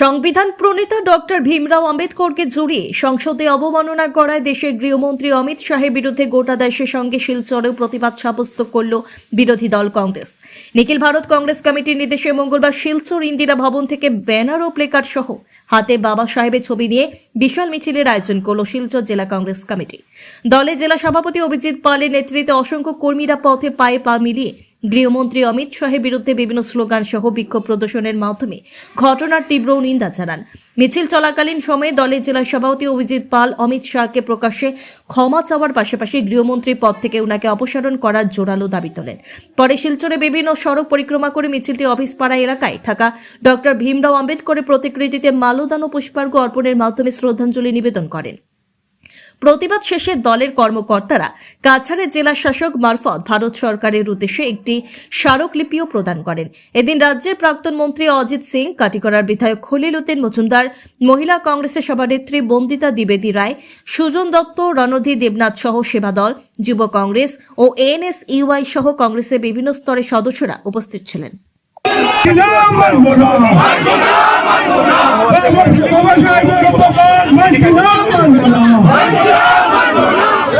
সংবিধান প্রণেতা ডক্টর ভীমরাও আম্বেদকরকে জড়িয়ে সংসদে অবমাননা করায় দেশের গৃহমন্ত্রী অমিত শাহের বিরুদ্ধে গোটা দেশের সঙ্গে শিলচরেও প্রতিবাদ সাব্যস্ত করল বিরোধী দল কংগ্রেস। নিখিল ভারত কংগ্রেস কমিটির নির্দেশে মঙ্গলবার শিলচর ইন্দিরা ভবন থেকে ব্যানার ও প্লেকার্ড সহ হাতে বাবা সাহেবের ছবি নিয়ে বিশাল মিছিলের আয়োজন করল শিলচর জেলা কংগ্রেস কমিটি। দলে জেলা সভাপতি অভিজিৎ পালের নেতৃত্বে অসংখ্য কর্মীরা পথে পায়ে পা মিলিয়ে গৃহমন্ত্রী অমিত শাহের বিরুদ্ধে বিভিন্ন স্লোগান সহ বিক্ষোভ প্রদর্শনের মাধ্যমে ঘটনার তীব্র নিন্দা জানান। মিছিল চলাকালীন সময়ে দলের জেলা সভাপতি অভিজিৎ পাল অমিত শাহকে প্রকাশ্যে ক্ষমা চাওয়ার পাশাপাশি গৃহমন্ত্রী পদ থেকে উনাকে অপসারণ করার জোরালো দাবি তোলেন। পরে শিলচরে বিভিন্ন সড়ক পরিক্রমা করে মিছিলটি অফিস পাড়া এলাকায় থাকা ডক্টর ভীমরাও আম্বেদকরের প্রতিকৃতিতে মালদান ও পুষ্পার্ঘ্য অর্পণের মাধ্যমে শ্রদ্ধাঞ্জলি নিবেদন করেন। প্রতিবাদ শেষে দলের কর্মকর্তারা কাছাড়ের জেলা শাসক মারফত ভারত সরকারের উদ্দেশ্যে একটি স্মারকলিপিও প্রদান করেন এদিন রাজ্যের প্রাক্তন মন্ত্রী অজিত সিং কাটিকরার বিধায়ক খলিল উদ্দিন মজুমদার মহিলা কংগ্রেসের সভানেত্রী বন্দিতা দ্বিবেদী রায় সুজন দত্ত রণধী দেবনাথ সহ সেবা দল যুব কংগ্রেস ও এনএস ইউআই সহ কংগ্রেসের বিভিন্ন স্তরের সদস্যরা উপস্থিত ছিলেন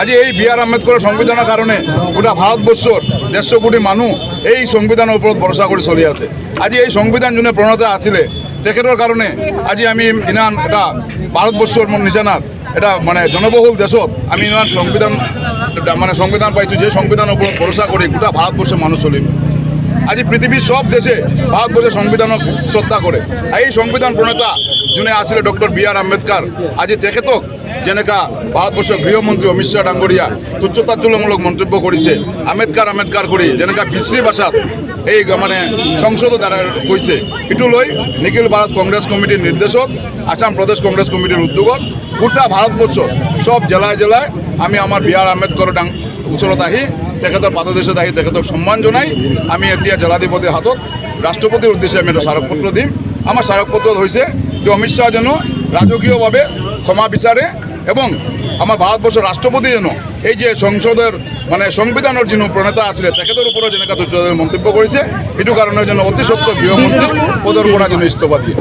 আজি এই বি আৰ আম্বেদকরের সংবিধানৰ কাৰণে গোটা ভাৰতবৰ্ষৰ দেড়শো কোটি মানুহ এই সংবিধানৰ ওপৰত ভরসা কৰি চলি আছে। আজি এই সংবিধান যোনে প্রণতা আছিলে, তেখেতৰ কাৰণে আজি আমি ইমান এটা ভাৰতবৰ্ষৰ মোৰ নিচানাত এটা মানে জনবহুল দেশত আমি ইমান সংবিধান মানে সংবিধান পাইছোঁ, যে সংবিধানৰ ওপৰত ভৰসা কৰি গোটা ভাৰতবৰ্ষৰ মানুহ চলিব আজি পৃথিৱীৰ চব দেশে ভাৰতবৰ্ষৰ সংবিধানক শ্ৰদ্ধা কৰে এই সংবিধান প্ৰণেতা যোনে আছিলে ডক্টৰ বি আৰ আম্বেদকাৰ আজি তেখেতক যেনেকা ভাৰতবৰ্ষৰ গৃহমন্ত্ৰী অমিত শ্বাহ ডাঙৰীয়া তুচ্ছতাচ্ছল্যমূলক মন্তব্য কৰিছে আম্বেদকাৰ আম্বেদকাৰ কৰি যেনেকা বিশ্ৰী ভাষাত এই মানে সংসদত দ্বাৰা কৈছে সেইটো লৈ নিখিল ভাৰত কংগ্ৰেছ কমিটিৰ নিৰ্দেশত আসাম প্ৰদেশ কংগ্ৰেছ কমিটিৰ উদ্যোগত গোটা ভাৰতবৰ্ষত চব জিলায় জিলায় আমি আমাৰ বি আৰ আম্বেদকাৰৰ ওচৰত আহি তেখেতৰ পাদদেশত আহি তেখেতক সন্মান জনাই। আমি এতিয়া জেলাধিপতিৰ হাতত ৰাষ্ট্ৰপতিৰ উদ্দেশ্যে আমি এটা স্মাৰকপত্ৰ দিম। আমাৰ স্মাৰকপত্ৰত হৈছে যে অমিত শ্বাহ যেন ৰাজকীয়ভাৱে ক্ষমা বিচাৰে এবং আমাৰ ভাৰতবৰ্ষৰ ৰাষ্ট্ৰপতি যেন এই যে সংসদের মানে সংবিধানৰ যিনো আছিলে, তেখেতৰ ওপৰত যেনেকুৱা তুচ্ছ মন্তব্য কৰিছে, সেইটো কাৰণে যেন অতি সত্য গৃহমন্ত্ৰী পদৰ পৰা যেন ইস্তফা দিয়ে।